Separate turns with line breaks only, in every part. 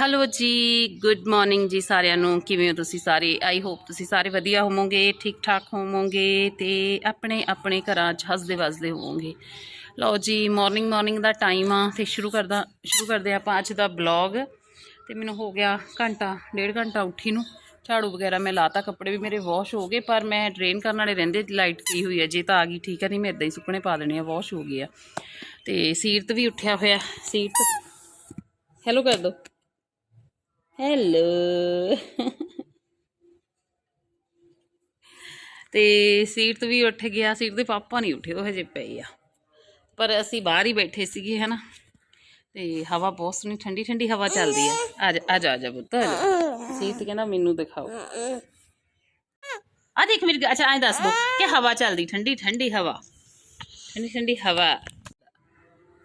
Hello ਜੀ good morning ਜੀ ਸਾਰਿਆਂ ਨੂੰ। ਕਿਵੇਂ ਹੋ ਤੁਸੀਂ ਸਾਰੇ? ਆਈ ਹੋਪ ਤੁਸੀਂ ਸਾਰੇ ਵਧੀਆ ਹੋਵੋਗੇ ਠੀਕ ਠਾਕ ਹੋਵੋਗੇ ਤੇ ਆਪਣੇ ਆਪਣੇ ਘਰਾਂ 'ਚ ਹੱਸਦੇ ਵਸਦੇ ਹੋਵੋਗੇ। ਲਓ ਜੀ ਮਾਰਨਿੰਗ ਮਾਰਨਿੰਗ ਦਾ ਟਾਈਮ ਆ ਤੇ ਸ਼ੁਰੂ ਕਰਦਾ, ਸ਼ੁਰੂ ਕਰਦੇ ਆਪਾਂ ਅੱਜ ਦਾ ਬਲੌਗ ਤੇ ਮੈਨੂੰ ਹੋ ਗਿਆ ਘੰਟਾ, ਡੇਢ ਘੰਟਾ ਉੱਠੀ ਨੂੰ। ਝਾੜੂ ਵਗੈਰਾ ਮੈਂ ਲਾਤਾ, ਕੱਪੜੇ ਵੀ ਮੇਰੇ ਵਾਸ਼ ਹੋ ਗਏ, ਪਰ ਮੈਂ ਡਰੇਨ ਕਰਨ ਵਾਲੇ ਰਹਿੰਦੇ ਲਾਈਟ ਕੀ ਹੋਈ ਹੈ ਜੇ ਤਾਂ ਆ ਗਈ, ਠੀਕ ਹੈ ਨਹੀਂ ਮੈਂ ਇਦਾਂ ਹੀ ਸੁੱਕਣੇ ਪਾ ਦੇਣੇ ਆ ਵਾਸ਼ ਹੋ ਗਏ ਆ। ਤੇ ਸੀਰਤ ਵੀ ਉੱਠਿਆ ਹੋਇਆ, ਸੀਰਤ। ਹੈਲੋ ਕਰ ਦੋ। ਹੈਲੋ। ਤੇ ਸੀਰਤ ਵੀ ਉੱਠ ਗਿਆ ਸੀਰਤ ਦੇ ਪਾਪਾ ਨਹੀਂ ਉੱਠੇ, ਉਹ ਹਜੇ ਪਏ ਆ। ਪਰ ਅਸੀਂ ਬਾਹਰ ਹੀ ਬੈਠੇ ਸੀਗੇ, ਹਨਾ। ਤੇ ਹਵਾ ਬਹੁਤ ਸੋਹਣੀ ਠੰਡੀ ਠੰਡੀ ਹਵਾ ਚੱਲਦੀ ਆ। ਆ ਜਾ ਆ ਜਾ ਆ ਜਾ ਪੁੱਤ, ਆ ਜਾ। ਸੀਰਤ ਕਹਿੰਦਾ ਮੈਨੂੰ ਦਿਖਾਓ। ਆ ਦੇਖ ਮੇਰੀ ਅੱਛਾ, ਐਂ ਦੱਸ ਦੋ, ਕਿ ਹਵਾ ਚੱਲਦੀ, ਠੰਡੀ ਠੰਡੀ ਹਵਾ। ਠੰਡੀ ਠੰਡੀ ਹਵਾ।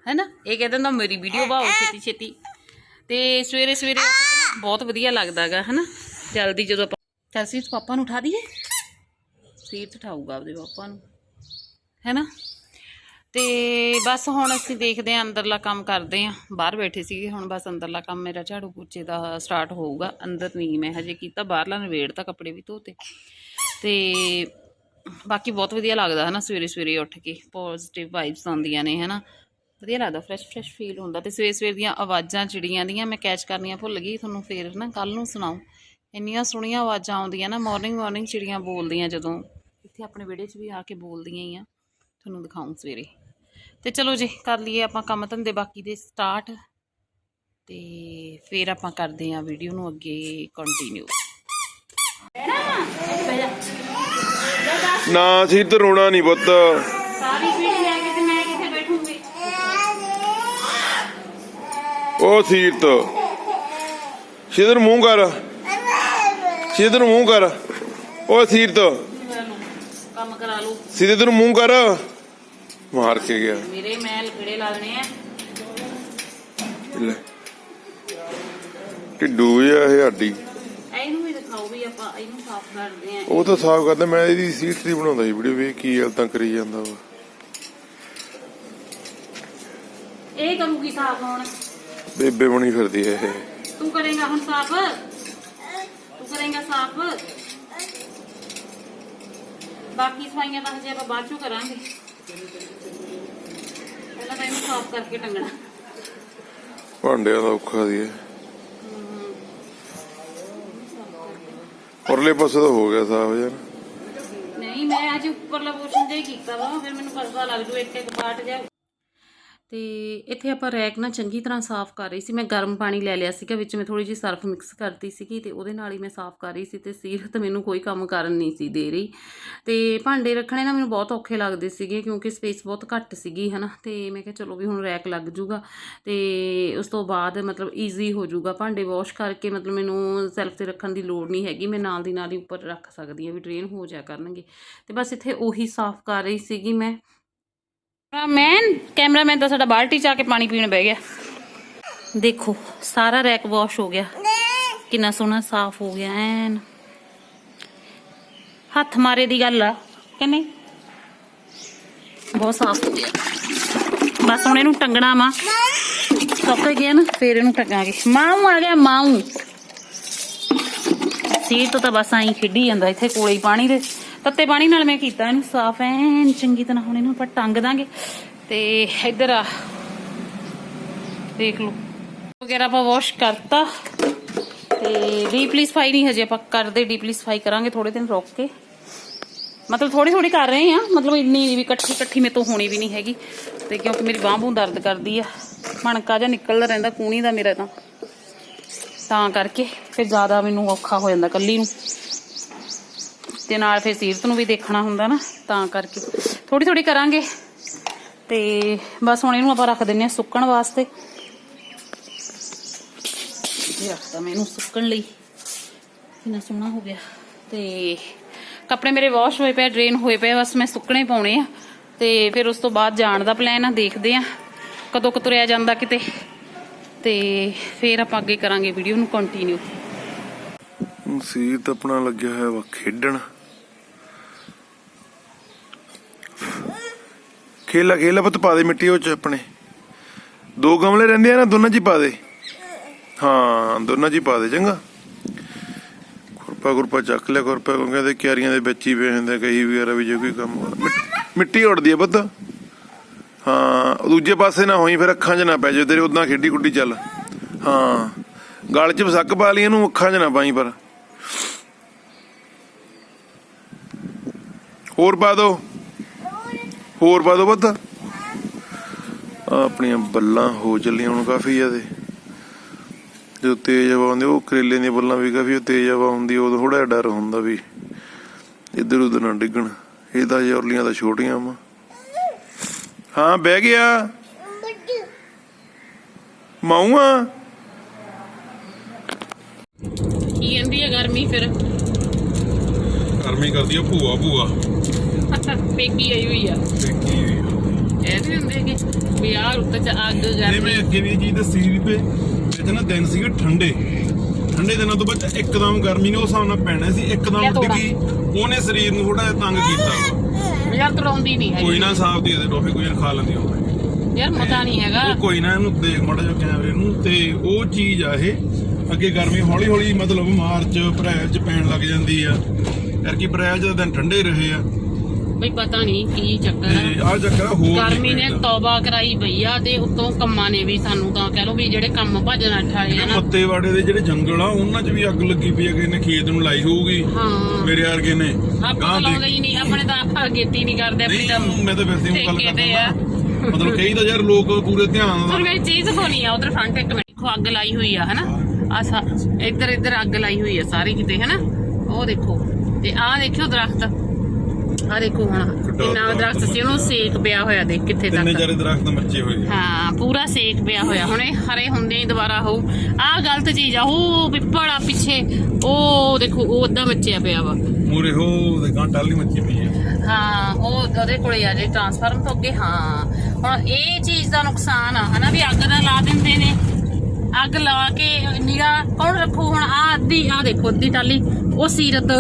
ਹੈ ਨਾ ਇਹ ਕਹਿੰਦਾ ਮੇਰੀ ਵੀਡੀਓ ਬਾਓ ਛੇਤੀ ਛੇਤੀ ਤੇ ਸਵੇਰੇ ਸਵੇਰੇ ਬਹੁਤ ਵਧੀਆ ਲੱਗਦਾਗਾ ਹਨਾ? ਜਲਦੀ ਜਦੋਂ ਆਪਾਂ ਚੱਲ ਪਾਪਾ ਨੂੰ ਉਠਾ ਦਈਏ। ਸੀਰਤ ਉਠਾਊਗਾ ਆਪਦੇ ਪਾਪਾ ਨੂੰ, ਹੈਨਾ? ਤੇ ਬਸ ਹੁਣ ਅਸੀਂ ਦੇਖਦੇ ਆਂ ਅੰਦਰਲਾ ਕੰਮ ਕਰਦੇ ਆਂ ਬਾਹਰ ਬੈਠੇ ਸੀਗੇ, ਹੁਣ ਬਸ ਅੰਦਰਲਾ ਕੰਮ ਮੇਰਾ ਝਾੜੂ ਪੋਚੇ ਦਾ ਸਟਾਰਟ ਹੋਊਗਾ। ਅੰਦਰ ਨਹੀਂ ਮੈਂ ਹਜੇ ਕੀਤਾ, ਬਾਹਰਲਾ ਨਵੇੜ ਤਾਂ ਕੱਪੜੇ ਵੀ ਧੋਤੇ। ਤੇ ਬਾਕੀ ਬਹੁਤ ਵਧੀਆ ਲੱਗਦਾ, ਹਨਾ? ਸਵੇਰੇ ਸਵੇਰੇ ਉੱਠ ਕੇ ਪੋਜ਼ਿਟਿਵ ਵਾਈਬਸ ਆਉਂਦੀਆਂ ਨੇ, ਹਨਾ? ਵਧੀਆ ਲੱਗਦਾ ਫਰੈਸ਼ ਫਰੈਸ਼ ਫੀਲ ਹੁੰਦਾ। ਤੇ ਸਵੇਰ ਸਵੇਰ ਦੀਆਂ ਆਵਾਜ਼ਾਂ ਚਿੜੀਆਂ ਦੀਆਂ ਮੈਂ ਕੈਚ ਕਰਨੀਆਂ ਭੁੱਲ ਗਈ ਤੁਹਾਨੂੰ ਫੇਰ ਨਾ ਕੱਲ ਨੂੰ ਸੁਣਾਉ ਇੰਨੀਆਂ ਸੋਹਣੀਆਂ ਆਵਾਜ਼ਾਂ ਆਉਂਦੀਆਂ ਨਾ ਮਾਰਨਿੰਗ ਮਾਰਨਿੰਗ ਚਿੜੀਆਂ ਬੋਲਦੀਆਂ ਜਦੋਂ। ਇੱਥੇ ਆਪਣੇ ਵਿਹੜੇ 'ਚ ਵੀ ਆ ਕੇ ਬੋਲਦੀਆਂ ਹੀ ਆ। ਤੁਹਾਨੂੰ ਦਿਖਾਉਂ ਸਵੇਰੇ। ਤੇ ਚਲੋ ਜੀ ਕਰ ਲਈਏ ਆਪਾਂ ਕੰਮ ਧੰਦੇ ਬਾਕੀ ਦੇ ਸਟਾਰਟ ਤੇ ਫਿਰ ਆਪਾਂ ਕਰਦੇ ਆਂ ਵੀਡੀਓ ਨੂੰ ਅੱਗੇ ਕੰਟੀਨਿਊ
ਨਾ ਸੀ ਤੇ ਰੋਣਾ ਨਹੀਂ ਪੁੱਤ
ਸਾਰੀ ਪੀੜੀ ਲੈ ਕੇ ਤੇ ਮੈਂ ਕਿੱਥੇ ਬੈਠੂੰਗੀ
ਉਹ ਸੀਰਤ ਸਿੱਧਰ ਮੂੰਹ ਕਰ। ਸਿੱਧਰ ਮੂੰਹ ਕਰ। ਉਹ ਸੀਰਤ
ਕੰਮ ਕਰਾ ਲਓ
ਸਿੱਧਰ ਮੂੰਹ ਕਰ। ਮਾਰ ਕੇ ਗਿਆ।
ਮੇਰੇ ਮੈਂ ਲਕੜੇ ਲਾ ਦੇਣੇ ਆ?
ਲੈ। ਢਿੱਡੂ ਜਿਹਾ ਇਹ ਹੱਡੀ
ਇਹਨੂੰ ਵੀ ਦਿਖਾਓ ਵੀ ਆਪਾਂ ਇਹਨੂੰ ਸਾਫ਼ ਕਰਦੇ ਆ।
ਉਹ ਤਾਂ ਸਾਫ਼ ਕਰਦਾ ਮੈਂ ਇਹਦੀ ਸੀਟ ਦੀ ਬਣਾਉਂਦਾ ਸੀ ਵੀਡੀਓ ਵੇਖ ਕੀ ਹਾਲਤਾਂ ਕਰੀ ਜਾਂਦਾ ਵਾ।
ਇਹ ਕਰੂਗੀ ਸਾਫ਼ ਹੁਣ।
ਬੇਬੇ ਬਣੀ ਫਿਰਦੀ ਹੈ ਇਹ।
ਤੂੰ ਕਰੇਗਾ ਹੁਣ ਸਾਫ਼। ਤੂੰ ਕਰੇਗਾ ਸਾਫ਼। ਬਾਕੀ ਸਫਾਈਆਂ ਤਾਂ ਹਜੇ ਆਪਾਂ ਬਾਅਦ ਚੋਂ ਕਰਾਂਗੇ। ਪਹਿਲਾਂ ਤਾਂ ਇਹਨੂੰ ਸਾਫ਼ ਕਰਕੇ ਟੰਗਣਾ।
ਭਾਂਡਿਆਂ ਦਾ ਔਖਾ ਦੀ ਹੈ ਪਰਲੇ ਪਾਸੇ ਤਾਂ ਹੋ ਗਿਆ ਸਾਫ਼ ਯਾਰ।
ਨਹੀਂ ਮੈਂ ਅੱਜ ਉੱਪਰਲਾ ਪੋਰਸ਼ਨ ਹੀ ਕੀਤਾ ਵਾ। ਫਿਰ ਮੈਨੂੰ ਪਤਾ ਲੱਗ ਜੂ ਇੱਕ ਇੱਕ ਪਾਰਟ ਜਿਹਾ। ਤੇ ਇੱਥੇ ਆਪਾਂ ਰੈਕ ਨਾਲ ਚੰਗੀ ਤਰ੍ਹਾਂ ਸਾਫ਼ ਕਰ ਰਹੀ ਸੀ। ਮੈਂ ਗਰਮ ਪਾਣੀ ਲੈ ਲਿਆ ਸੀਗਾ, ਵਿੱਚ ਮੈਂ ਥੋੜੀ ਜਿਹੀ ਸਰਫ ਮਿਕਸ ਕਰਤੀ ਸੀਗੀ ਤੇ ਉਹਦੇ ਨਾਲ ਹੀ ਮੈਂ ਸਾਫ਼ ਕਰ ਰਹੀ ਸੀ ਤੇ ਸੀਰਤ ਮੈਨੂੰ ਕੋਈ ਕੰਮ ਕਰਨ ਨਹੀਂ ਸੀ ਦੇ ਰਹੀ। ਤੇ ਭਾਂਡੇ ਰੱਖਣੇ ਨਾ ਮੈਨੂੰ ਬਹੁਤ ਔਖੇ ਲੱਗਦੇ ਸੀਗੇ ਕਿਉਂਕਿ ਸਪੇਸ ਬਹੁਤ ਘੱਟ ਸੀਗੀ, ਹਨਾ। ਤੇ ਮੈਂ ਕਿਹਾ ਚਲੋ ਵੀ ਹੁਣ ਰੈਕ ਲੱਗ ਜੂਗਾ ਤੇ ਉਸ ਤੋਂ ਬਾਅਦ ਮਤਲਬ ਈਜ਼ੀ ਹੋ ਜੂਗਾ ਭਾਂਡੇ ਵਾਸ਼ ਕਰਕੇ, ਮਤਲਬ ਮੈਨੂੰ ਸੈਲਫ ਤੇ ਰੱਖਣ ਦੀ ਲੋੜ ਨਹੀਂ ਹੈਗੀ। ਮੈਂ ਨਾਲ ਦੀ ਨਾਲ ਹੀ ਉੱਪਰ ਰੱਖ ਸਕਦੀ ਹਾਂ ਵੀ ਡਰੇਨ ਹੋ ਜਾ ਕਰਨਗੇ। ਤੇ ਬਸ ਇੱਥੇ ਉਹੀ ਸਾਫ਼ ਕਰ ਰਹੀ ਸੀਗੀ ਮੈਂ। ਮੈਨ ਕੈਮਰਾਮੈਨ ਤਾਂ ਸਾਡਾ ਬਾਲਟੀ ਚ ਆ ਕੇ ਪਾਣੀ ਪੀਣ ਬਹਿ ਗਿਆ। ਦੇਖੋ, ਸਾਰਾ ਰੈਕ ਵਾਸ਼ ਹੋ ਗਿਆ। ਕਿੰਨਾ ਸੋਹਣਾ ਸਾਫ਼ ਹੋ ਗਿਆ ਐਨ। ਹੱਥ ਮਾਰੇ ਦੀ ਗੱਲ ਆ ਕਹਿੰਦੇ ਬਹੁਤ ਸਾਫ਼ ਹੋ ਗਿਆ। ਬਸ ਹੁਣ ਇਹਨੂੰ ਟੰਗਣਾ ਵਾ। ਸੁੱਕ ਗਿਆ ਨਾ, ਫੇਰ ਇਹਨੂੰ ਟੰਗਾਂਗੇ। ਮਾਊ ਆ ਗਿਆ, ਮਾਊ। ਸੀ ਤੋਂ ਤਾਂ ਬਸ ਆਈ ਖੇਡੀ ਜਾਂਦਾ, ਇੱਥੇ ਕੋਲੇ ਹੀ ਪਾਣੀ ਦੇ। ਤੱਤੇ ਪਾਣੀ ਨਾਲ ਮੈਂ ਕੀਤਾ ਇਹਨੂੰ ਸਾਫ਼, ਐਨ ਚੰਗੀ ਤਰ੍ਹਾਂ ਹੁਣ ਇਹਨੂੰ ਆਪਾਂ ਟੰਗ ਦਾਂਗੇ। ਤੇ ਇੱਧਰ ਆ, ਦੇਖ ਲਓ। ਵਗੈਰਾ ਆਪਾਂ ਵਾਸ਼ ਕਰਤਾ। ਤੇ ਡੀਪਲੀ ਸਫ਼ਾਈ ਨਹੀਂ ਹਜੇ ਆਪਾਂ ਕਰਦੇ ਡੀਪਲੀ ਸਫ਼ਾਈ ਕਰਾਂਗੇ ਥੋੜੇ ਦਿਨ ਰੁਕ ਕੇ। ਮਤਲਬ ਥੋੜੀ ਥੋੜੀ ਕਰ ਰਹੇ ਆ ਮਤਲਬ ਇੰਨੀ ਵੀ ਇਕੱਠੀ ਇਕੱਠੀ ਮੇ ਤੋਂ ਹੋਣੀ ਵੀ ਨਹੀਂ ਹੈਗੀ। ਤੇ ਕਿਉਂਕਿ ਮੇਰੀ ਬਾਂਹ ਬੂੰ ਦਰਦ ਕਰਦੀ ਆ। ਮਣਕਾ ਜਾਂ ਨਿਕਲਦਾ ਰਹਿੰਦਾ, ਕੂਣੀ ਦਾ ਮੇਰਾ ਤਾਂ। ਤਾਂ ਕਰਕੇ ਫਿਰ ਜ਼ਿਆਦਾ ਮੈਨੂੰ ਔਖਾ ਹੋ ਜਾਂਦਾ ਕੱਲੀ ਨੂੰ। ਤੇ ਨਾਲ ਫਿਰ ਸੀਰਤ ਨੂੰ ਵੀ ਦੇਖਣਾ ਹੁੰਦਾ ਨਾ, ਤਾਂ ਕਰਕੇ। ਥੋੜੀ ਥੋੜੀ ਕਰਾਂਗੇ। ਤੇ ਬਸ ਹੁਣ ਇਹਨੂੰ ਆਪਾਂ ਰੱਖ ਦਿੰਨੇ ਆ ਸੁੱਕਣ ਵਾਸਤੇ। ਇਹ ਰੱਖਦਾ ਮੈਂ ਇਹਨੂੰ ਸੁੱਕਣ ਲਈ। ਕਿੰਨਾ ਸੋਹਣਾ ਹੋ ਗਿਆ। ਤੇ ਕੱਪੜੇ ਮੇਰੇ ਵਾਸ਼ ਹੋਏ ਪਏ ਡਰੇਨ ਹੋਏ ਪਏ ਬਸ ਮੈਂ ਸੁੱਕਣੇ ਪਾਉਣੇ ਆ। ਤੇ ਫਿਰ ਉਸ ਤੋਂ ਬਾਅਦ ਜਾਣ ਦਾ ਪਲਾਨ ਆ, ਦੇਖਦੇ ਆ ਕਦੋਂ ਕੁ ਤੁਰਿਆ ਜਾਂਦਾ ਕਿਤੇ। ਤੇ ਫਿਰ ਆਪਾਂ ਅੱਗੇ ਕਰਾਂਗੇ ਵੀਡੀਓ ਨੂੰ ਕੰਟੀਨਿਊ
ਸੀਰਤ ਆਪਣਾ ਲੱਗਿਆ ਹੋਇਆ ਵਾ ਖੇਡਣ। ਖੇਲਾ ਖੇਲਾ ਪੁੱਤ ਪਾ ਦੇ ਮਿੱਟੀ ਉਹ ਚ ਆਪਣੇ। ਦੋ ਗਮਲੇ ਰਹਿੰਦੇ ਆ ਨਾ, ਦੋਨਾਂ ਚ ਹੀ ਪਾ ਦੇ। ਹਾਂ, ਦੋਨਾਂ ਜੀ ਪਾ ਦੇ, ਚੰਗਾ। ਖੁਰਪਾ ਖੁਰਪਾ ਚੱਕ ਲਿਆ, ਖੁਰਪਾ ਕਿਉਂਕਿ ਇਹਦੇ ਕਿਆਰੀਆਂ ਦੇ ਵਿੱਚ ਹੀ ਪਏ ਕਹੀ ਵਗੈਰਾ ਵੀ ਜੇ ਕੋਈ ਕੰਮ ਮਿੱਟੀ ਉੜਦੀ ਆ ਬੱਦ ਹਾਂ, ਦੂਜੇ ਪਾਸੇ ਨਾ ਹੋਈ, ਫਿਰ ਅੱਖਾਂ 'ਚ ਨਾ ਪੈ ਜਾਵੇ ਤੇਰੇ ਉਦਾਂ ਖੇਡੀ ਕੁੱਡੀ ਚੱਲ। ਹਾਂ, ਗਲ 'ਚ ਵਸਕ ਪਾ ਲਈ ਇਹਨੂੰ, ਅੱਖਾਂ 'ਚ ਨਾ ਪਾਈ ਪਰ। ਹੋਰ ਪਾ ਦੋ। ਹੋਰ ਪਾ ਦੋ ਬੱਦ ਆਪਣੀਆਂ ਬੱਲਾਂ ਹੋ ਚੱਲੀਆਂ ਹੁਣ ਕਾਫੀ ਜ਼ਿਆਦੇ। ਜਦੋਂ ਤੇਜ਼ ਹਵਾ ਹੁੰਦੀ ਉਹ ਕਰੇਲੇ ਦੀਆਂ ਬੱਲਾਂ ਵੀ ਕਾਫੀ ਤੇਜ਼ ਹਵਾ ਹੁੰਦੀ ਉਦੋਂ ਥੋੜਾ ਜਿਹਾ ਡਰ ਹੁੰਦਾ ਵੀ ਇੱਧਰ ਉੱਧਰ ਨਾ ਡਿੱਗਣ। ਇਹ ਤਾਂ ਜੌਰਲੀਆਂ ਤਾਂ ਛੋਟੀਆਂ ਵਾ। ਹਾਂ ਬਹਿ ਗਿਆ। ਮਾਊਆ।
ਕੀ ਕਹਿੰਦੀ ਹੈ ਗਰਮੀ ਫਿਰ?
ਗਰਮੀ ਕਰਦੀ ਆ ਭੂਆ ਭੂਆ।
ਪੇਕੀ ਆਈ ਹੋਈ ਆ। ਇਹ ਵੀ ਹੁੰਦੇ ਕਿ ਵੀ ਆਹ ਰੁੱਤ ਚ ਅੱਗ
ਜਿਵੇਂ
ਗਰਮੀ
ਅੱਗੇ ਵੀ ਇਹ ਚੀਜ਼ ਦੱਸੀ ਸੀ ਤੇ ਇਹ ਨਾ ਦਿਨ ਸੀਗੇ ਠੰਡੇ। ਠੰਡੇ ਦਿਨਾਂ ਤੋਂ ਬਾਅਦ ਇੱਕਦਮ ਗਰਮੀ ਨੇ ਉਸ ਹਿਸਾਬ ਨਾਲ ਪੈਣਾ ਸੀ।
ਲੈ
ਇੱਕਦਮ
ਤੋੜਾ।
ਡਿੱਗੀ ਉਹਨੇ ਸਰੀਰ ਨੂੰ ਥੋੜਾ ਜਿਹਾ ਤੰਗ ਕੀਤਾ।
ਯਾਰ ਤੜਾਉਂਦੀ ਨਹੀਂ
ਕੋਈ
ਹੈਗੀ
ਨਾ ਸਾਫ਼ ਦੇ ਦੇ ਟੋਫੀ ਕੋਈ ਨਾ ਖਾ ਲੈਂਦੀ ਹੋਵੇ।
ਯਾਰ ਮਤਾ ਨਹੀਂ ਹੈਗਾ।
ਉਹ ਕੋਈ ਨਾ ਇਹਨੂੰ ਦੇਖ ਮਾੜਾ ਜਿਹਾ ਕੈਮਰੇ ਨੂੰ। ਤੇ ਉਹ ਚੀਜ਼ ਆ ਇਹ। ਅੱਗੇ ਗਰਮੀ ਹੌਲੀ ਹੌਲੀ ਮਤਲਬ ਮਾਰਚ ਅਪ੍ਰੈਲ ਚ ਪੈਣ ਲੱਗ ਜਾਂਦੀ ਆ। ਯਾਰ ਕੀ ਅਪ੍ਰੈਲ ਤਾਂ ਦਿਨ ਠੰਡੇ ਰਹੇ ਆ।
ਬਈ ਪਤਾ ਨਹੀਂ ਕੀ ਚੱਕਰ ਆ।
ਤੇ ਆਹ ਚੱਕਰ ਆ ਹੋਰ
ਗਰਮੀ ਨੇ ਤੌਬਾ ਕਰਾਈ ਪਈ ਆ ਤੇ ਉਤੋਂ ਕੰਮਾਂ ਨੇ ਵੀ ਸਾਨੂੰ ਤਾਂ ਕਹਿ ਲੋ ਵੀ ਜਿਹੜੇ ਕੰਮ ਭੱਜਣ ਅੱਠਾਏ ਆ ਨਾ।
ਮੱਤੇ ਵਾੜੇ ਦੇ ਜਿਹੜੇ ਜੰਗਲ ਆ ਉਹਨਾਂ 'ਚ ਵੀ ਅੱਗ ਲੱਗੀ ਪਈ ਆ ਕਿਸੇ ਨੇ ਖੇਤ ਨੂੰ ਲਾਈ ਹੋਊਗੀ
ਹਾਂ।
ਮੇਰੇ ਵਰਗੇ ਨੇ।
ਆਪਾਂ ਤਾਂ ਲਾਉਂਦੇ ਹੀ ਨਹੀਂ ਆਪਣੇ ਤਾਂ ਆਪਾਂ ਗੇਤੀ ਨਹੀਂ ਕਰਦੇ ਆਪਣੀ ਤਾਂ
ਨਹੀਂ ਮੈਂ ਤਾਂ ਵੈਸੇ ਉਹ ਗੱਲ
ਠੇਕੇ ਤੇ ਆ।
ਕਰਦਾ ਮਤਲਬ ਕਈ ਤਾਂ ਯਾਰ ਲੋਕ ਪੂਰੇ ਧਿਆਨ
ਪਰ
ਨਾਲ
ਮੈਂ ਚੀਜ਼ ਹੋਣੀ ਆ ਉਧਰ ਫਰੰਟ ਇੱਕ ਮਿੰਟ। ਦੇਖੋ ਅੱਗ ਲਾਈ ਹੋਈ ਆ ਹਨਾ? ਆ ਇੱਧਰ ਇੱਧਰ ਅੱਗ ਲਾਈ ਹੋਈ ਆ ਸਾਰੀ ਕਿਤੇ ਹਨਾ? ਉਹ ਦੇਖੋ। ਤੇ ਆਹ ਦੇਖਿਓ ਦਰਖਤ। ਆਹ ਦੇਖੋ ਹੁਣ ਕਿੰਨਾ ਦਰਖਤ ਸੀ ਉਹਨੂੰ ਸੇਕ ਪਿਆ ਹੋਇਆ ਦੇਖ ਕਿੱਥੇ
ਤਿੰਨੇ
ਤੱਕ।
ਚਾਰੇ ਦਰਖਤ ਮੱਚੇ ਹੋਏ ਆ।
ਹਾਂ ਪੂਰਾ ਸੇਕ ਪਿਆ ਹੋਇਆ। ਹੁਣ ਇਹ ਹਰੇ ਹੁੰਦੇ ਹੀ ਦੁਬਾਰਾ ਹੋਊ। ਆਹ ਗਲਤ ਚੀਜ਼ ਆ ਉਹ ਪਿੱਪਲ ਆ ਪਿੱਛੇ। ਉਹ ਦੇਖੋ ਉਹ ਅੱਧਾ ਮੱਚਿਆ ਪਿਆ ਵਾ।
ਮੂਰੇ ਹੋ ਤੇ ਗਾਂ ਟਾਲੀ ਮੱਚੀ ਪਈ ਆ।
ਹਾਂ ਉਹ ਉਹਦੇ ਕੋਲੇ ਆ ਜੇ ਟਰਾਂਸਫਾਰਮ ਤੋਂ ਅੱਗੇ ਹਾਂ। ਹੁਣ ਇਹ ਚੀਜ਼ ਦਾ ਨੁਕਸਾਨ ਆ ਹਨਾ ਵੀ ਅੱਗ ਦਾ ਲਾ ਦਿੰਦੇ ਨੇ। ਅੱਗ ਲਾ ਕੇ ਨਿਗਾ ਕੌਣ ਰੱਖੂ ਹੁਣ ਆ ਅੱਧੀ ਆ ਦੇਖੋ ਅੱਧੀ ਟਾਲੀ ਉਹ ਸੀਰਤ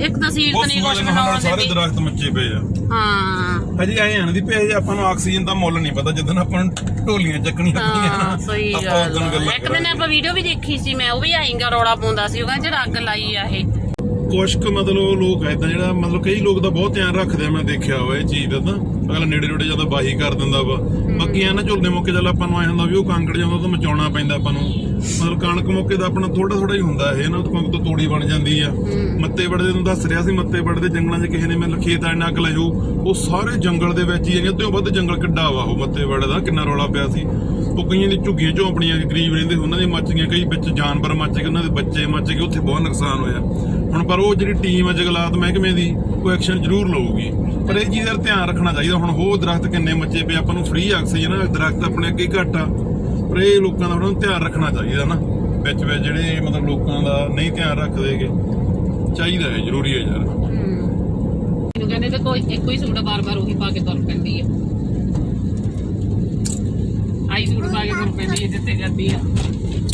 ਇੱਕ ਤਾਂ ਸੀਰਤ ਨਹੀਂ
ਨਾਲ
ਬਣਾਉਣ
ਸਾਰੇ ਦਰਖਤ ਮੱਚੇ ਪਏ ਆ।
ਹਾਂ।
ਹਜੇ ਆਏ ਹਨ ਦੀ ਭੇਜ ਆਪਾਂ ਨੂੰ ਆਕਸੀਜਨ ਦਾ ਮੁੱਲ ਨਹੀਂ ਪਤਾ ਜਦੋਂ ਆਪਾਂ ਨੂੰ ਢੋਲੀਆਂ ਚੱਕਣੀਆਂ ਨਾ
ਸਹੀ ਗੱਲ। ਇੱਕ ਦਿਨ ਆਪਾਂ ਵੀਡੀਓ ਵੀ ਦੇਖੀ ਸੀ ਮੈਂ ਉਹ ਵੀ ਆਏਗਾ ਰੌਲਾ ਪਾਉਂਦਾ ਸੀ ਉਹ ਕਹਿੰਦਾ ਜਿਹੜਾ ਅੱਗ ਲਾਈ ਆ ਇਹ।
ਕੁਛ ਕੁ ਮਤਲਬ ਲੋਕ ਐਦਾਂ ਜਿਹੜਾ ਮਤਲਬ ਕਈ ਲੋਕ ਤਾਂ ਬਹੁਤ ਧਿਆਨ ਰੱਖਦੇ ਆ ਮੈਂ ਦੇਖਿਆ ਹੋਇਆ ਇਹ ਚੀਜ਼ ਦਾ ਤਾਂ। ਅਗਲਾ ਨੇੜੇ ਨੇੜੇ ਜਾਂਦਾ ਬਾਹੀ ਕਰ ਦਿੰਦਾ ਵਾ। ਬਾਕੀ ਆ ਨਾ ਝੁਲਦੇ ਮੌਕੇ ਚੱਲ ਆਪਾਂ ਨੂੰ ਆਇਆ ਹੁੰਦਾ ਵੀ ਉਹ ਕਾਂਕੜ ਜਾਂਦਾ ਤਾਂ ਮਚਾਉਣਾ ਪੈਂਦਾ ਆਪਾਂ ਨੂੰ। ਮਤਲਬ ਕਣਕ ਮੌਕੇ ਦਾ ਆਪਣਾ ਥੋੜਾ ਥੋੜਾ ਹੀ ਹੁੰਦਾ ਇਹ ਨਾ ਕਣਕ ਤੋਂ ਤੋੜੀ ਬਣ ਜਾਂਦੀ ਆ। ਮੱਤੇ ਵੜਦੇ ਨੂੰ ਦੱਸ ਰਿਹਾ ਸੀ ਮੱਤੇ ਵੜਦੇ ਜੰਗਲਾਂ 'ਚ ਕਿਸੇ ਨੇ ਮੈਨੂੰ ਖੇਤ ਆਣ ਅੱਗ ਲਾਇਓ ਉਹ ਸਾਰੇ ਜੰਗਲ ਦੇ ਵਿੱਚ ਹੀ ਆ ਅੱਧਿਓਂ ਵੱਧ ਜੰਗਲ ਕਿੱਡਾ ਵਾ ਉਹ ਮੱਤੇ ਵੜੇ ਦਾ ਕਿੰਨਾ ਰੌਲਾ ਪਿਆ ਸੀ। ਉਹ ਕਈਆਂ ਦੀ ਝੁੱਗੀਆਂ ਝੋਂਪੜੀਆਂ ਗਰੀਬ ਰਹਿੰਦੇ ਉਹਨਾਂ ਦੀ ਮੱਚ ਗਈਆਂ ਕਈ ਵਿੱਚ ਜਾਨਵਰ ਮੱਚ ਗਏ ਉਹਨਾਂ ਦੇ ਬੱਚੇ ਮੱਚ ਗਏ ਉੱਥੇ ਬਹੁਤ ਨੁਕਸਾਨ ਹੋਇਆ। ਹੁਣ ਪਰ ਉਹ ਜਿਹੜੀ ਟੀਮ ਹੈ ਜੰਗਲਾਤ ਮਹਿਕਮੇ ਦੀ, ਉਹ ਐਕਸ਼ਨ ਜ਼ਰੂਰ ਲਊਗੀ। ਪਰ ਇਹ ਚੀਜ਼ ਦਾ ਧਿਆਨ ਰੱਖਣਾ ਚਾਹੀਦਾ। ਹੁਣ ਹੋਰ ਦਰਖਤ ਕਿੰਨੇ ਮੱਚੇ ਪਏ, ਆਪਾਂ ਨੂੰ ਫ੍ਰੀ ਆਕਸੀਜਨ ਆ ਦਰਖਤ ਆਪਣੇ ਅੱਗੇ ਹੀ ਘੱਟ ਆ। ਪਰ ਇਹ ਲੋਕਾਂ ਦਾ ਉਹਨਾਂ ਨੂੰ ਧਿਆਨ ਰੱਖਣਾ ਚਾਹੀਦਾ ਨਾ। ਵਿੱਚ ਵਿੱਚ ਜਿਹੜੇ ਮਤਲਬ ਲੋਕਾਂ ਦਾ ਨਹੀਂ ਧਿਆਨ ਰੱਖਦੇਗੇ ਚਾਹੀਦਾ ਹੈ ਜ਼ਰੂਰੀ ਹੈ ਯਾਰ।
ਇਹਨੂੰ ਕਹਿੰਦੇ ਤੇ ਕੋਈ ਇੱਕੋ ਹੀ ਸੂਟ ਬਾਰ-ਬਾਰ ਉਹੀ ਪਾ ਕੇ ਤੁਰ ਪੈਂਦੀ ਆ। ਆਈ ਸੂਟ ਪਾ ਕੇ ਤੁਰ ਪੈਂਦੀ ਹੈ ਜਿੱਥੇ ਜਾਂਦੀ ਆ।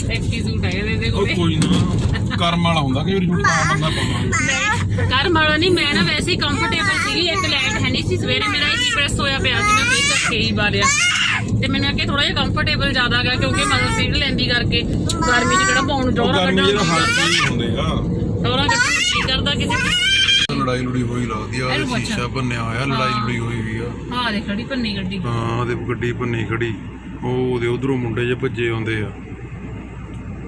ਇੱਕ ਹੀ ਸੂਟ ਹੈ ਇਹਦੇ
ਉਹ
ਕੋਲੇ।
ਕੋਈ ਨਾ ਕਰਮ ਵਾਲਾ ਹੁੰਦਾ ਕਿ ਵਾਰੀ ਛੋਟਾ ਬੰਦਾ ਪਾਉਂਦਾ
ਕਰ ਮਾੜਾ ਨਹੀਂ ਮੈਂ ਨਾ ਵੈਸੇ ਹੀ ਕੰਫਰਟੇਬਲ ਸੀਗੀ ਇੱਕ ਲਾਈਟ ਹੈ ਨਹੀਂ ਸੀ ਸਵੇਰੇ ਮੇਰਾ ਹੀ ਪ੍ਰੈਸ ਹੋਇਆ ਪਿਆ ਸੀ ਮੈਂ ਫੇਰ ਚੱਕੇ ਹੀ ਬਾਲਿਆ ਤੇ ਮੈਨੂੰ ਅੱਗੇ ਥੋੜਾ ਜਿਹਾ ਕੰਫਰਟੇਬਲ ਜ਼ਿਆਦਾ ਗਿਆ ਕਿਉਂਕਿ ਮਦਰ ਫੀਡ ਲੈਂਦੀ ਕਰਕੇ ਗਰਮੀ 'ਚ ਕਿਹੜਾ ਪਾਉਣ
ਉਹ
ਜੋਰਾ
ਗਰਮੀ
ਕੱਢਣਾ
ਜਿਹੜਾ ਹਲਕੀ ਹੀ ਹੁੰਦੇ ਆ।
ਜੋਰਾ ਕੱਢਣਾ ਕੀ ਕਰਦਾ ਕਿਸੇ
ਲੜਾਈ ਲੜੀ ਹੋਈ ਲੱਗਦੀ ਆ
ਇਹਨੂੰ
ਉਹਦੇ
ਪੁੱਛ।
ਸ਼ੀਸ਼ਾ ਭੰਨਿਆ ਹੋਇਆ ਲੜਾਈ ਲੜੀ ਹੋਈ ਵੀ ਆ।
ਹਾਂ ਦੇ ਖੜੀ ਪੰਨੀ ਗੱਡੀ।
ਹਾਂ ਉਹਦੇ ਗੱਡੀ ਭੰਨੀ ਖੜੀ। ਉਹ ਉਹਦੇ ਉਧਰੋਂ ਮੁੰਡੇ ਜੇ ਭੱਜੇ ਆਉਂਦੇ ਆ।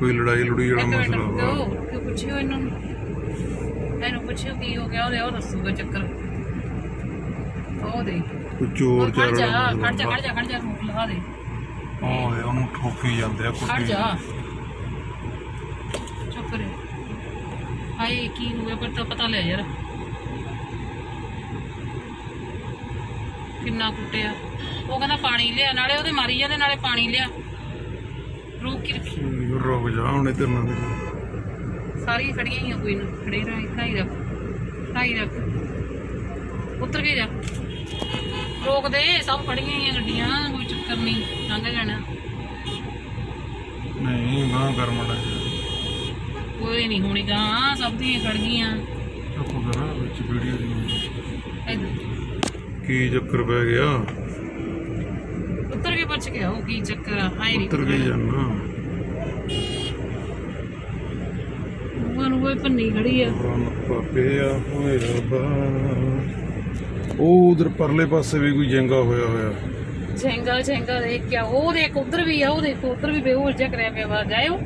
ਕੋਈ ਲੜਾਈ ਲੜੀ
ਮਿੰਟ
ਮਸਲਾ ਵਾ।
ਰੁਕੋ ਕਿ ਪੁੱਛਿਓ ਇਹਨਾਂ? ਨੂੰ ਇਹਨੂੰ ਪੁੱਛਿਓ ਕੀ ਹੋ ਗਿਆ ਉਹਦੇ ਉਹ ਦੱਸੂਗਾ ਚੱਕਰ। ਉਹ ਦੇ
ਕੋਈ ਚੋਰ
ਖੜ
ਚਾਰ
ਜਾ
ਵਾਲਾ
ਖੜ ਜਾ
ਮਸਲਾ।
ਖੜ ਜਾ ਖੜ ਜਾ ਫੋਨ ਲਗਾ ਦੇ।
ਓਏ ਉਹਨੂੰ ਠੋਕੀ ਜਾਂਦੇ ਆ
ਖੜ
ਕੁੱਟੀ
ਜਾ। ਚੁੱਪ ਰੇ ਹਾਏ ਕੀ ਹੋ ਗਿਆ ਪਰ ਤਾਂ ਪਤਾ ਲੈ ਯਾਰ। ਕਿੰਨਾ ਕੁੱਟਿਆ। ਉਹ ਕਹਿੰਦਾ ਪਾਣੀ ਲਿਆ ਨਾਲੇ ਉਹਦੇ ਮਾਰੀ ਜਾਂਦੇ ਨਾਲੇ ਪਾਣੀ ਲਿਆ। ਰੋਕ ਕੇ ਰੱਖੀ।
ਰੁਕ ਜਾ ਹੁਣ ਇੱਧਰ ਨਾ ਦੇ।
ਸਾਰੀ ਖੜੀਆਂ ਹੀ ਆ ਕੋਈ ਨਾ। ਖੜੇ ਰਹਿ ਢਾਈ ਰੱਖ ਢਾਈ ਰੱਖ। ਉੱਤਰ ਕੇ ਜਾ। ਰੋਕ ਦੇ ਸਭ ਖੜੀਆਂ ਹੀ ਆ ਗੱਡੀਆਂ ਕੋਈ ਚੱਕਰ ਨਹੀਂ ਲੰਘ ਜਾਣਾ।
ਨਹੀਂ ਗਾਂ ਕਰ ਮੜਾ
ਕੋਈ ਨਹੀਂ ਹੋਣੀ ਗਾ ਸਭ ਦੀਆਂ ਖੜ ਗਈਆਂ।
ਚੁੱਪ ਕਰ ਵਿੱਚ ਵੀਡੀਓ ਦੀ
ਇੱਧਰ।
ਕੀ ਚੱਕਰ ਪੈ ਗਿਆ?
ਉੱਤਰ ਕੇ ਪੁੱਛ ਕੇ ਆਓ ਕੀ ਚੱਕਰ ਆ? ਆਏ ਨਹੀਂ
ਉੱਤਰ ਕੇ ਜਾਣਾ।
ਓਏ ਪੰਨੀ ਖੜੀ ਆ।
ਪਾਪਿਆ ਹੋਏ ਰੱਬਾ ਉਹ ਉਧਰ ਪਰਲੇ ਪਾਸੇ ਵੀ ਕੋਈ ਜੰਗਾ ਹੋਇਆ ਹੋਇਆ।
ਝੈਂਗਾ ਝੈਂਗਾ ਦੇਖ ਕੇ ਉਹ ਦੇਖ ਉਧਰ ਵੀ ਆ ਉਹ ਦੇਖੋ ਉਧਰ ਵੀ ਬੇਹੋਸ਼ ਜਿਹਾ ਕਰਿਆ ਪਿਆ ਵਾ। ਜਾਇਓ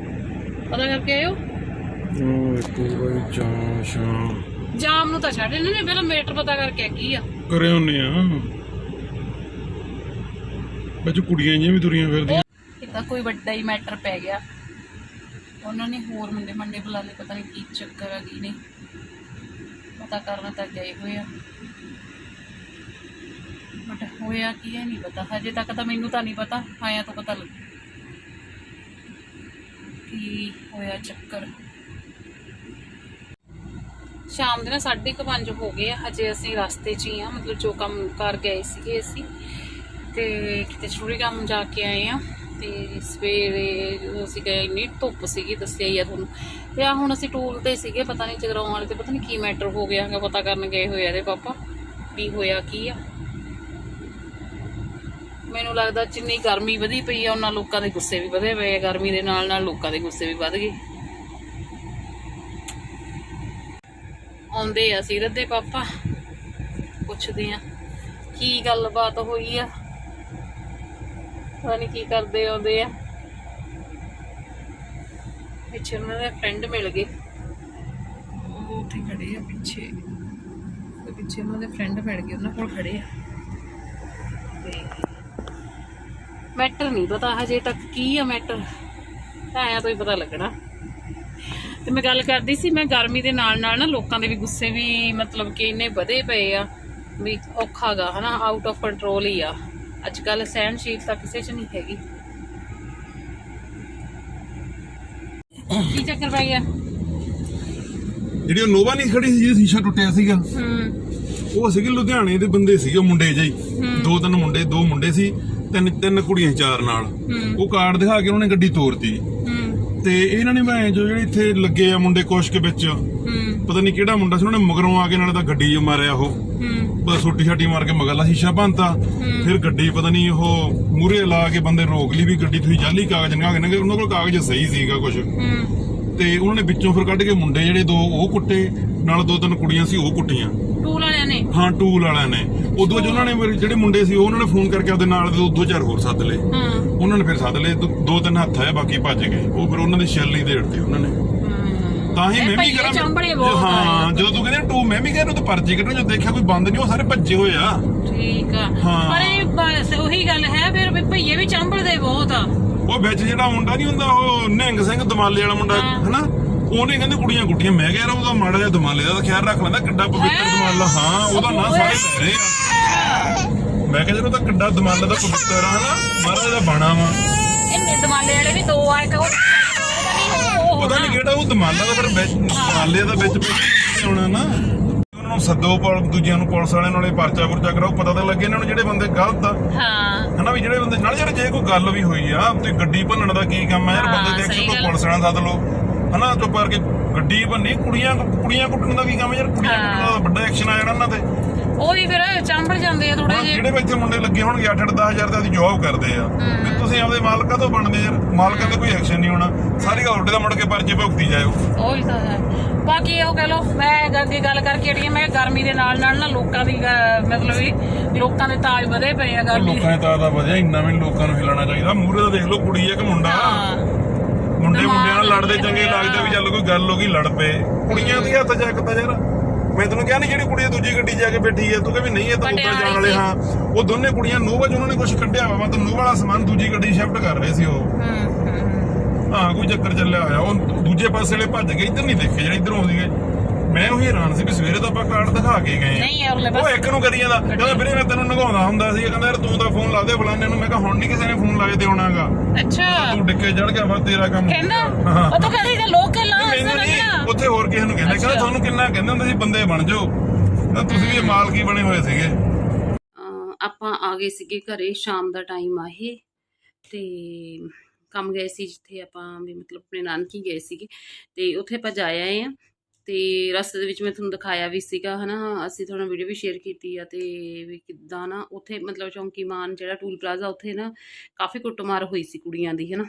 ਪਤਾ ਕਰਕੇ ਆਇਓ।
ਉਹ ਇੱਕ ਵਾਰੀ ਚਾਂ ਸ਼ਾਂ
ਜਾਮ ਨੂੰ ਤਾਂ ਛੱਡ ਇਹਨਾਂ ਨੇ ਪਹਿਲਾਂ ਮੀਟਰ ਪਤਾ ਕਰਕੇ ਕੀ ਆ।
ਕਰੇ ਹੁੰਨੇ ਆ। ਵਿੱਚ ਕੁੜੀਆਂ ਜਿਹੀਆਂ ਵੀ ਤੁਰੀਆਂ ਫਿਰਦੀਆਂ।
ਕਿਤਾ ਕੋਈ ਵੱਡਾ ਹੀ ਮੈਟਰ ਪੈ ਗਿਆ। ਉਹਨਾਂ ਨੇ ਹੋਰ ਮੁੰਡੇ ਮੰਡੇ ਬੁਲਾ ਲਏ, ਪਤਾ ਨਹੀਂ ਕੀ ਚੱਕਰ ਆ, ਕੀ ਨਹੀਂ। ਪਤਾ ਕਰਨ ਤਾਂ ਗਏ ਹੋਏ ਆ। ਬਟ ਹੋਇਆ ਕੀ ਹੈ ਨਹੀਂ ਪਤਾ। ਹਜੇ ਤੱਕ ਤਾਂ ਮੈਨੂੰ ਤਾਂ ਨਹੀਂ ਪਤਾ, ਆਇਆ ਤਾਂ ਪਤਾ ਲੱਗ ਕੀ ਹੋਇਆ ਚੱਕਰ। ਸ਼ਾਮ ਦੇ ਨਾ 5:30 ਹੋ ਗਏ ਆ, ਹਜੇ ਅਸੀਂ ਰਸਤੇ 'ਚ ਹੀ ਆ, ਮਤਲਬ ਜੋ ਕੰਮ ਕਰ ਗਏ ਸੀਗੇ ਅਸੀਂ। ਤੇ ਕਿਤੇ ਸ਼ੁਰੂ ਕੰਮ ਜਾ ਕੇ ਆਏ ਆ। ਤੇ ਸਵੇਰੇ ਅਸੀਂ ਗਏ, ਇੰਨੀ ਧੁੱਪ ਸੀਗੀ ਦੱਸਿਆ ਹੀ ਆ ਤੁਹਾਨੂੰ। ਤੇ ਆ ਹੁਣ ਅਸੀਂ ਟੂਲ ਤੇ ਸੀਗੇ, ਪਤਾ ਨਹੀਂ ਜਗਰਾਉਂ ਵਾਲੇ ਤੇ, ਪਤਾ ਨਹੀਂ ਕੀ ਮੈਟਰ ਹੋ ਗਿਆ ਹੈਗਾ, ਪਤਾ ਕਰਨ ਗਏ ਹੋਏ ਆ ਇਹਦੇ ਪਾਪਾ, ਵੀ ਹੋਇਆ ਕੀ ਆ। ਮੈਨੂੰ ਲੱਗਦਾ ਜਿੰਨੀ ਗਰਮੀ ਵਧੀ ਪਈ ਆ, ਉਹਨਾਂ ਲੋਕਾਂ ਦੇ ਗੁੱਸੇ ਵੀ ਵਧੇ ਪਏ ਆ, ਗਰਮੀ ਦੇ ਨਾਲ ਨਾਲ ਲੋਕਾਂ ਦੇ ਗੁੱਸੇ ਵੀ ਵਧ ਗਏ। ਆਉਂਦੇ ਆ ਸੀਰਤ ਦੇ ਪਾਪਾ, ਪੁੱਛਦੇ ਆ, ਕੀ ਗੱਲਬਾਤ ਹੋਈ ਆ? ਪਤਾ ਨਹੀਂ ਕੀ ਕਰਦੇ ਆਉਂਦੇ ਆ। ਪਿੱਛੇ ਉਹਨਾਂ ਦੇ ਫਰੈਂਡ ਮਿਲ ਗਏ। ਉਹ ਉੱਥੇ ਖੜੇ ਆ ਪਿੱਛੇ। ਤੇ ਪਿੱਛੇ ਉਹਨਾਂ ਦੇ ਫਰੈਂਡ ਮਿਲ ਗਏ ਉਹਨਾਂ ਕੋਲ ਖੜੇ ਆ। ਤੇ ਮੈਟਰ ਨਹੀਂ ਪਤਾ ਹਜੇ ਤੱਕ ਕੀ ਆ ਮੈਟਰ ਆਇਆ ਤੋਂ ਹੀ ਪਤਾ ਲੱਗਣਾ। ਤੇ ਮੈਂ ਗੱਲ ਕਰਦੀ ਸੀ ਮੈਂ ਗਰਮੀ ਦੇ ਨਾਲ ਨਾਲ ਨਾ ਲੋਕਾਂ ਦੇ ਵੀ ਗੁੱਸੇ ਵੀ ਮਤਲਬ ਕਿ ਇੰਨੇ ਵਧੇ ਪਏ ਆ ਵੀ ਔਖਾਗਾ ਹਨਾ ਆਊਟ ਆਫ ਕੰਟਰੋਲ ਹੀ ਆ। ਅੱਜ ਕੱਲ ਸਹਿਣਸ਼ੀਲਤਾ ਕਿਸੇ 'ਚ ਨਹੀਂ ਹੈਗੀ। ਕੀ ਚੱਕਰ ਪੈ ਗਿਆ?
ਜਿਹੜੀ ਉਹ ਨੋਵਾ ਨਹੀਂ ਖੜੀ ਸੀ ਜਿਹਦਾ ਸ਼ੀਸ਼ਾ ਟੁੱਟਿਆ ਸੀਗਾ।
ਹੂੰ।
ਉਹ ਸੀਗੇ ਲੁਧਿਆਣੇ ਦੇ ਬੰਦੇ ਸੀਗੇ ਉਹ ਮੁੰਡੇ ਜਿਹੀ। ਦੋ ਤਿੰਨ ਮੁੰਡੇ ਦੋ ਮੁੰਡੇ ਸੀ ਤਿੰਨ ਤਿੰਨ ਕੁੜੀਆਂ ਸੀ ਚਾਰ ਨਾਲ। ਉਹ ਕਾਰਡ ਦਿਖਾ ਕੇ ਉਹਨਾਂ ਨੇ ਗੱਡੀ ਤੋਰਤੀ।
ਹੂੰ।
ਤੇ ਇਹਨਾਂ ਨੇ ਮੈਂ ਜੋ ਜਿਹੜੇ ਇੱਥੇ ਲੱਗੇ ਆ ਮੁੰਡੇ ਕੁਸ਼ਕ ਵਿੱਚ ਪਤਾ ਨਹੀਂ ਕਿਹੜਾ ਮੁੰਡਾ ਸੀ ਉਹਨਾਂ ਨੇ ਮਗਰੋਂ ਆ ਕੇ ਨਾਲੇ ਤਾਂ ਗੱਡੀ 'ਚ ਮਾਰਿਆ ਉਹ। ਬਸ ਛੋਟੀ ਛਾਟੀ ਮਾਰ ਕੇ ਮਗਰਲਾ ਸ਼ੀਸ਼ਾ ਭੰਨਤਾ। ਫਿਰ ਗੱਡੀ ਪਤਾ ਨਹੀਂ ਉਹ ਮੂਰੇ ਲਾ ਕੇ ਬੰਦੇ ਰੋਕ ਲਈ ਵੀ ਗੱਡੀ ਤੁਸੀਂ ਜਾਲੀ ਕਾਗਜ਼ ਲਗਾ ਕੇ ਉਹਨਾਂ ਕੋਲ ਕਾਗਜ਼ ਸਹੀ ਸੀਗਾ ਕੁਝ ਤੇ ਉਹਨਾਂ ਨੇ ਵਿੱਚੋਂ ਫਿਰ ਕੱਢ ਕੇ ਮੁੰਡੇ ਜਿਹੜੇ ਦੋ ਉਹ ਕੁੱਟੇ ਨਾਲ ਦੋ ਤਿੰਨ ਕੁੜੀਆਂ ਸੀ ਉਹ ਕੁੱਟੀਆਂ।
ਟੂਲ ਵਾਲਿਆਂ ਨੇ?
ਹਾਂ ਟੂਲ ਵਾਲਿਆਂ ਨੇ। ਉਦੋਂ ਬਾਅਦ ਉਹਨਾਂ ਨੇ ਜਿਹੜੇ ਮੁੰਡੇ ਸੀ ਉਹ ਉਹਨਾਂ ਨੇ ਫੋਨ ਕਰਕੇ ਆਪਦੇ ਨਾਲ ਦੇ ਦੋ- ਚਾਰ ਹੋਰ ਸੱਦ ਲਏ। ਉਹਨਾਂ ਨੇ ਫਿਰ ਸੱਦ ਲਏ ਦੋ ਤਿੰਨ ਹੱਥ ਆਏ ਬਾਕੀ ਭੱਜ ਗਏ। ਉਹ ਫਿਰ ਉਹਨਾਂ ਦੀ ਛੱਲ ਦੇੜਤੀ ਉਹਨਾਂ ਨੇ। ਤਾਂ ਹੀ ਮੈਂ ਵੀ
ਭਈਏ
ਕਰਾਂ।
ਚੰਬੜੇ ਬਹੁਤ
ਹਾਂ ਜਦੋਂ ਤੂੰ ਕਹਿੰਦੇ ਟੂ ਮੈਂ ਵੀ ਕਹਿੰਦਾ ਤੂੰ ਪਰਚੀ ਕੱਢਣ ਜਦੋਂ ਦੇਖਿਆ ਕੋਈ ਬੰਦ ਨਹੀਂ ਉਹ ਸਾਰੇ ਭੱਜੇ ਹੋਏ ਆ।
ਠੀਕ ਆ।
ਹਾਂ।
ਪਰ ਇਹ ਬਸ ਉਹੀ ਗੱਲ ਹੈ ਫਿਰ ਵੀ ਭਈਏ ਵੀ ਚੰਬੜਦੇ ਬਹੁਤ ਆ।
ਉਹ ਵਿੱਚ ਜਿਹੜਾ ਮੁੰਡਾ ਨਹੀਂ ਹੁੰਦਾ ਉਹ ਨਿਹੰਗ ਸਿੰਘ ਦਮਾਲੇ ਵਾਲਾ ਮੁੰਡਾ
ਹਾਂ।
ਹਨਾ? ਉਹਨੇ ਕਹਿੰਦੇ ਕੁੜੀਆਂ ਕੁੱਟੀਆਂ ਮੈਂ ਕਿਹਾ ਯਾਰ ਉਹਦਾ ਮਾੜਾ ਜਿਹਾ ਦਮਾਲੇ ਦਾ ਤਾਂ ਖਿਆਲ ਰੱਖ ਲੈਂਦਾ ਕਿੱਡਾ ਪਵਿੱਤਰ? ਦਮਾਲਾ। ਹਾਂ ਉਹਦਾ ਨਾਂ ਸਾਰੇ ਲੈ ਰਹੇ ਆ। ਮੈਂ ਕਿਹਾ ਜਦੋਂ ਤਾਂ ਕਿੱਡਾ ਦਮਾਲਾ ਦਾ ਪਵਿੱਤਰ ਆ ਹਨਾ? ਮਹਾਰਾਜ ਦਾ ਬਾਣਾ ਵਾ।
ਇਹ ਦਮਾਲੇ ਵਾਲੇ ਵੀ ਦੋ ਕਹੋ ਉਹ
ਪਤਾ ਨਹੀਂ ਕਿਹੜਾ ਉਹ ਦਮਾਲਾ ਦਾ ਫਿਰ ਵਿੱਚ ਦਮਾਲੇ ਦਾ ਵਿੱਚ ਵਿੱਚ ਆਉਣਾ ਨਾ। ਉਹਨਾਂ ਨੂੰ ਸੱਦੋ ਪੁਲ ਦੂਜਿਆਂ ਨੂੰ ਪੁਲਿਸ ਵਾਲਿਆਂ ਨਾਲੇ ਪਰਚਾ ਪੁਰਚਾ ਕਰਾਓ ਪਤਾ ਤਾਂ ਲੱਗੇ ਇਹਨਾਂ ਨੂੰ ਜਿਹੜੇ ਬੰਦੇ ਗਲਤ ਆ।
ਹਾਂ।
ਹਨਾ ਵੀ ਜਿਹੜੇ ਬੰਦੇ ਨਾਲ ਯਾਰ ਜੇ ਕੋਈ ਗੱਲ ਵੀ ਹੋਈ ਆ ਤੇ ਗੱਡੀ ਭੰਨਣ ਦਾ ਕੀ ਕੰਮ ਆ ਯਾਰ ਬੰਦੇ ਦੇ ਐਕਸ਼ਨ ਤੋਂ। ਪੁਲਿਸ ਵਾਲਿਆਂ ਸੱਦ ਲਓ। ਹਨਾ ਚੁੱਪ ਕਰਕੇ ਗੱਡੀ ਭੰਨੀ ਕੁੜੀਆਂ ਕੁੜੀਆਂ ਕੁੱਟਣ ਦਾ ਕੀ ਕੰਮ ਯਾਰ? ਕੁੜੀਆਂ
ਹਾਂ।
ਕੁੱਟਣ ਦਾ ਵੱਡਾ ਐਕਸ਼ਨ ਆ ਜਾਣਾ ਉਹਨਾਂ ਤੇ।
ਉਹ ਵੀ ਫਿਰ ਚੰਬੜ ਜਾਂਦੇ ਆ ਥੋੜੇ ਜਿਹੇ।
ਜਿਹੜੇ ਵੀ ਇੱਥੇ ਮੁੰਡੇ ਲੱਗੇ ਹੋਣਗੇ 8-8 10000 ਦਾ ਦੀ ਜੌਬ ਕਰਦੇ ਆ। ਵੀ ਤੁਸੀਂ ਆਪਦੇ ਮਾਲਕਾਂ ਤੋਂ ਬਣਦੇ ਯਾਰ? ਮਾਲਕਾਂ ਤੇ ਕੋਈ ਐਕਸ਼ਨ ਨਹੀਂ ਹੋਣਾ। ਸਾਰੀ ਗੱਲ ਉੱਡੇ ਦਾ ਮੁੜ ਕੇ ਪਰਚੇ ਭੁਗਤੀ ਜਾਇਓ।
ਉਹ ਵੀ ਤਾਂ ਹੈ। ਬਾਕੀ ਉਹ ਕਹ ਲੋ ਮੈਂ ਅੱਗੇ ਗੱਲ ਕਰਕੇ ਅੜੀ ਮੈਂ ਗਰਮੀ ਦੇ ਨਾਲ ਨਾਲ ਨਾ ਲੋਕਾਂ ਦੀ ਮਤਲਬ ਵੀ ਲੋਕਾਂ ਦੇ ਤਾਜ ਵਧੇ ਪਏ ਆ ਗਰਮੀ
ਲੋਕਾਂ ਦੇ ਤਾਂ ਦਾ ਵਜ੍ਹਾ ਇੰਨਾ ਵੀ ਲੋਕਾਂ ਨੂੰ ਹਿਲਾਣਾ ਚਾਹੀਦਾ। ਮੂਹਰੇ ਦਾ ਦੇਖ ਲਓ ਕੁੜੀ ਆ ਕਿ ਮੁੰਡਾ।
ਹਾਂ।
ਮੁੰਡੇ ਮੁੰਡਿਆਂ ਨਾਲ ਲੜਦੇ ਚੰਗੇ ਲੱਗਦੇ ਵੀ ਚੱਲ ਕੋਈ ਗੱਲ ਹੋ ਗਈ ਲੜ ਪਏ। ਕੁੜੀਆਂ ਦੀ ਹੱਥ ਚੱਕਦਾ ਯਾਰ ਮੈਂ ਤੈਨੂੰ ਕਿਹਾ ਨਹੀਂ ਜਿਹੜੀ ਕੁੜੀ ਦੂਜੀ ਗੱਡੀ ਜਾ ਕੇ ਬੈਠੀ ਹੈ ਤੂੰ ਕਹਿੰਦੀ ਨਹੀਂ ਇਹ ਤਾਂ ਉੱਪਰ ਜਾਣ ਵਾਲੇ ਹਾਂ। ਉਹ ਦੋਨੇ ਕੁੜੀਆਂ ਨੋਵਾ 'ਚ ਉਹਨਾਂ ਨੇ ਕੁਝ ਕੱਢਿਆ ਵਾ ਮਤਲਬ ਨੋਵਾ ਵਾਲਾ ਸਮਾਨ ਦੂਜੀ ਗੱਡੀ ਸ਼ਿਫਟ ਕਰ ਰਹੇ ਸੀ ਉਹ।
ਹੂੰ ਹੂੰ
ਹਾਂ। ਕੋਈ ਚੱਕਰ ਚੱਲਿਆ ਹੋਇਆ। ਉਹ ਦੂਜੇ ਪਾਸੇ ਵਾਲੇ ਭੱਜ ਗਏ ਇੱਧਰ ਨਹੀਂ ਦੇਖੇ ਜਿਹੜੇ ਇੱਧਰ ਆਉਂਦੇ ਗਏ। ਮੈਂ ਉਹੀ ਹੈਰਾਨ ਸੀ ਵੀ ਸਵੇਰੇ ਤਾਂ ਆਪਾਂ ਕਾਰਡ ਦਿਖਾ ਕੇ ਗਏ ਆ।
ਨਹੀਂ ਅਗਲੇ
ਉਹ ਇੱਕ ਨੂੰ ਕਰੀ ਜਾਂਦਾ ਕਹਿੰਦਾ ਵੀਰੇ ਮੈਂ ਤੈਨੂੰ ਨਗਾਉਂਦਾ ਹੁੰਦਾ ਸੀ ਕਹਿੰਦਾ ਯਾਰ ਤੂੰ ਤਾਂ ਫੋਨ ਲਾ ਦੇ ਫਲਾਣੇ ਨੂੰ ਮੈਂ ਕਿਹਾ ਹੁਣ ਨਹੀਂ ਕਿਸੇ ਨੇ ਫੋਨ ਲਾਏ ਤੇ ਆਉਣਾਗਾ
ਅੱਛਾ।
ਤੂੰ ਡਿੱਕੇ ਚੜ ਗਿਆ ਫਿਰ ਤੇਰਾ ਕੰਮ
ਕਹਿੰਦਾ। ਉਹ ਤਾਂ ਕਹਿੰਦੀ ਤਾਂ
ਮੈਨੂੰ ਨਹੀਂ
ਅਸਲ
ਉੱਥੇ ਹੋਰ ਕਿਸੇ ਨੂੰ ਕਹਿੰਦੇ। ਕਹਿੰਦਾ। ਤੁਹਾਨੂੰ ਕਿੰਨਾ ਕਹਿੰਦੇ ਹੁੰਦੇ ਸੀ ਬੰਦੇ ਬਣ ਜਾਓ। ਤਾਂ ਤੁਸੀਂ ਵੀ ਮਾਲਕੀ ਬਣੇ ਹੋਏ ਸੀਗੇ।
ਆਪਾਂ ਆ ਗਏ ਸੀਗੇ ਘਰੇ ਸ਼ਾਮ ਦਾ ਟਾਈਮ ਆ ਇਹ। ਤੇ ਕੰਮ ਗਏ ਸੀ ਜਿੱਥੇ ਆਪਾਂ ਵੀ ਮਤਲਬ ਆਪਣੇ ਨਾਨਕੀ ਗਏ ਸੀਗੇ। ਤੇ ਉੱਥੇ ਆਪਾਂ ਜਾ ਆਏ ਆ। ਤੇ ਰਸਤੇ ਦੇ ਵਿੱਚ ਮੈਂ ਤੁਹਾਨੂੰ ਦਿਖਾਇਆ ਵੀ ਸੀਗਾ, ਹਨਾ, ਅਸੀਂ ਤੁਹਾਨੂੰ ਵੀਡੀਓ ਵੀ ਸ਼ੇਅਰ ਕੀਤੀ ਆ ਤੇ ਵੀ ਕਿੱਦਾਂ ਨਾ ਉੱਥੇ ਮਤਲਬ ਚੌਂਕੀਮਾਨ ਜਿਹੜਾ ਟੂਲ ਪਲਾਜ਼ਾ ਉੱਥੇ ਨਾ ਕਾਫੀ ਕੁੱਟਮਾਰ ਹੋਈ ਸੀ ਕੁੜੀਆਂ ਦੀ, ਹਨਾ।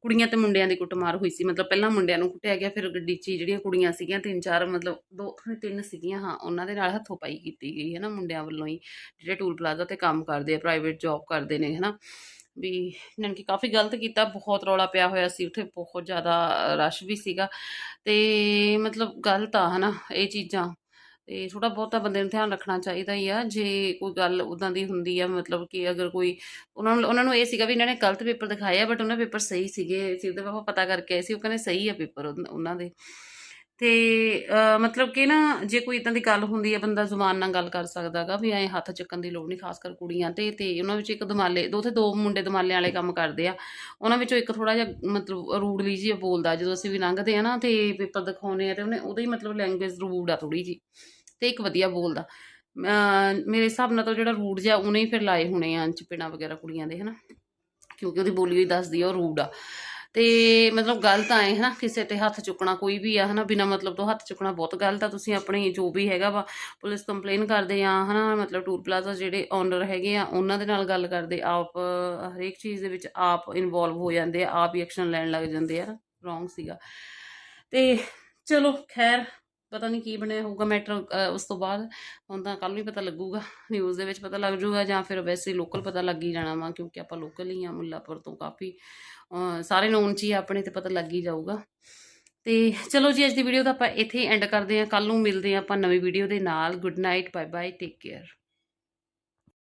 ਕੁੜੀਆਂ ਤੇ ਮੁੰਡਿਆਂ ਦੀ ਕੁੱਟਮਾਰ ਹੋਈ ਸੀ, ਮਤਲਬ ਪਹਿਲਾਂ ਮੁੰਡਿਆਂ ਨੂੰ ਕੁੱਟਿਆ ਗਿਆ, ਫਿਰ ਗੱਡੀ 'ਚ ਹੀ ਜਿਹੜੀਆਂ ਕੁੜੀਆਂ ਸੀਗੀਆਂ, ਤਿੰਨ ਚਾਰ ਮਤਲਬ ਦੋ ਤਿੰਨ ਸੀਗੀਆਂ, ਹਾਂ, ਉਹਨਾਂ ਦੇ ਨਾਲ ਹੱਥੋਂ ਪਾਈ ਕੀਤੀ ਗਈ ਹੈ ਨਾ ਮੁੰਡਿਆਂ ਵੱਲੋਂ ਹੀ, ਜਿਹੜੇ ਟੂਲ ਪਲਾਜ਼ਾ ਤੇ ਕੰਮ ਕਰਦੇ ਆ ਪ੍ਰਾਈਵੇਟ ਜੌਬ ਕਰਦੇ ਨੇ, ਹਨਾ। ਵੀ ਇਹਨਾਂ ਕਿ ਕਾਫੀ ਗਲਤ ਕੀਤਾ, ਬਹੁਤ ਰੌਲਾ ਪਿਆ ਹੋਇਆ ਸੀ, ਉੱਥੇ ਬਹੁਤ ਜ਼ਿਆਦਾ ਰਸ਼ ਵੀ ਸੀਗਾ। ਤੇ ਮਤਲਬ ਗਲਤ ਆ, ਹਨਾ, ਇਹ ਚੀਜ਼ਾਂ। ਤੇ ਥੋੜਾ ਬਹੁਤਾ ਬੰਦੇ ਨੂੰ ਧਿਆਨ ਰੱਖਣਾ ਚਾਹੀਦਾ ਹੀ ਆ, ਜੇ ਕੋਈ ਗੱਲ ਉਦਾਂ ਦੀ ਹੁੰਦੀ ਆ, ਮਤਲਬ ਕਿ ਅਗਰ ਕੋਈ ਉਹਨਾਂ ਨੂੰ ਉਹਨਾਂ ਨੂੰ ਇਹ ਸੀਗਾ ਵੀ ਇਹਨਾਂ ਨੇ ਗਲਤ ਪੇਪਰ ਦਿਖਾਏ ਆ, ਬਟ ਉਹਨਾਂ ਪੇਪਰ ਸਹੀ ਸੀਗੇ ਸਿਰ ਦੇ ਪਾਪਾ ਪਤਾ ਕਰਕੇ ਆਏ ਸੀ, ਉਹ ਕਹਿੰਦੇ ਸਹੀ ਆ ਪੇਪਰ ਉਹਨਾਂ ਦੇ। ਤੇ ਮਤਲਬ ਕਿ ਨਾ ਜੇ ਕੋਈ ਇਦਾਂ ਦੀ ਗੱਲ ਹੁੰਦੀ ਹੈ, ਬੰਦਾ ਜ਼ੁਬਾਨ ਨਾਲ ਗੱਲ ਕਰ ਸਕਦਾਗਾ ਵੀ ਐ ਹੱਥ ਚੱਕਣ ਦੀ ਲੋੜ ਨਹੀਂ ਖਾਸ ਕਰ ਕੁੜੀਆਂ ਤੇ ਤੇ ਉਹਨਾਂ ਵਿੱਚ ਇੱਕ ਦਮਾਲੇ, ਦੋ ਤੇ ਦੋ ਮੁੰਡੇ ਦਮਾਲੇ ਵਾਲੇ ਕੰਮ ਕਰਦੇ ਆ। ਉਹਨਾਂ ਵਿੱਚੋਂ ਇੱਕ ਥੋੜਾ ਜਿਹਾ ਮਤਲਬ ਰੂਡਲੀ ਜਿਹਾ ਬੋਲਦਾ, ਜਦੋਂ ਅਸੀਂ ਵੀ ਲੰਘਦੇ ਆ ਨਾ ਤੇ ਪੇਪਰ ਦਿਖਾਉਨੇ ਆ ਤੇ ਉਹਨੇ ਉਹਦਾ ਹੀ ਮਤਲਬ ਲੈਂਗੁਏਜ ਰੂਡ ਆ ਥੋੜੀ ਜੀ ਤੇ ਇੱਕ ਵਧੀਆ ਬੋਲਦਾ। ਮੇਰੇ ਹਿਸਾਬ ਨਾਲ ਤਾਂ ਜਿਹੜਾ ਰੂਡ ਜਿਹਾ ਉਹਨੇ ਹੀ ਫਿਰ ਲਾਏ ਹੋਣੇ ਆ ਚਪੇੜਾਂ ਵਗੈਰਾ ਕੁੜੀਆਂ ਦੇ, ਹਨਾ। ਕਿਉਂਕਿ ਉਹਦੀ ਬੋਲੀ ਹੋਈ ਦੱਸਦੀ ਆ, ਉਹ ਰੂਡ ਆ। ਤੇ ਮਤਲਬ ਗਲਤ ਆਏ ਹਨਾ? ਕਿਸੇ ਤੇ ਹੱਥ ਚੁੱਕਣਾ ਕੋਈ ਵੀ ਆ, ਹਨਾ? ਬਿਨਾ ਮਤਲਬ ਤੋਂ ਹੱਥ ਚੁੱਕਣਾ ਬਹੁਤ ਗਲਤ ਆ। ਤੁਸੀਂ ਆਪਣੀ ਜੋ ਵੀ ਹੈਗਾ ਵਾ, ਪੁਲਿਸ ਕੰਪਲੇਨ ਕਰਦੇ ਆ, ਹਨਾ? ਮਤਲਬ ਟੂਰ ਪਲਾਜ਼ਾ ਜਿਹੜੇ ਓਨਰ ਹੈਗੇ ਆ, ਉਹਨਾਂ ਦੇ ਨਾਲ ਗੱਲ ਕਰਦੇ। ਆਪ, ਹਰੇਕ ਚੀਜ਼ ਦੇ ਵਿੱਚ ਆਪ ਇਨਵੋਲਵ ਹੋ ਜਾਂਦੇ ਆ, ਆਪ ਹੀ ਐਕਸ਼ਨ ਲੈਣ ਲੱਗ ਜਾਂਦੇ ਆ ਰੋਂਗ ਸੀਗਾ। ਤੇ ਚਲੋ, ਖੈਰ, ਪਤਾ ਨਹੀਂ ਕੀ ਬਣਿਆ ਹੋਊਗਾ ਮੈਟਰ ਉਸ ਤੋਂ ਬਾਅਦ। ਹੁਣ ਤਾਂ ਕੱਲ ਵੀ ਪਤਾ ਲੱਗੂਗਾ ਨਿਊਜ਼ ਦੇ ਵਿੱਚ ਪਤਾ ਲੱਗ ਜਾਊਗਾ ਜਾਂ ਫਿਰ ਵੈਸੇ ਲੋਕਲ ਪਤਾ ਲੱਗ ਹੀ ਜਾਣਾ ਵਾ, ਕਿਉਂਕਿ ਆਪਾਂ ਲੋਕਲ ਹੀ ਆ, ਮੁੱਲਾਪੁਰ ਤੋਂ ਕਾਫੀ। ਸਾਰੇ ਨੋਨ ਚ ਹੀ ਆਪਣੇ ਤੇ ਪਤਾ ਲੱਗ ਹੀ ਜਾਊਗਾ। ਤੇ ਚਲੋ ਜੀ, ਅੱਜ ਦੀ ਵੀਡੀਓ ਤਾਂ ਆਪਾਂ ਇੱਥੇ ਐਂਡ ਕਰਦੇ ਹਾਂ। ਕੱਲ ਨੂੰ ਮਿਲਦੇ ਹਾਂ ਆਪਾਂ ਨਵੀਂ ਵੀਡੀਓ ਦੇ ਨਾਲ। Good night bye bye take care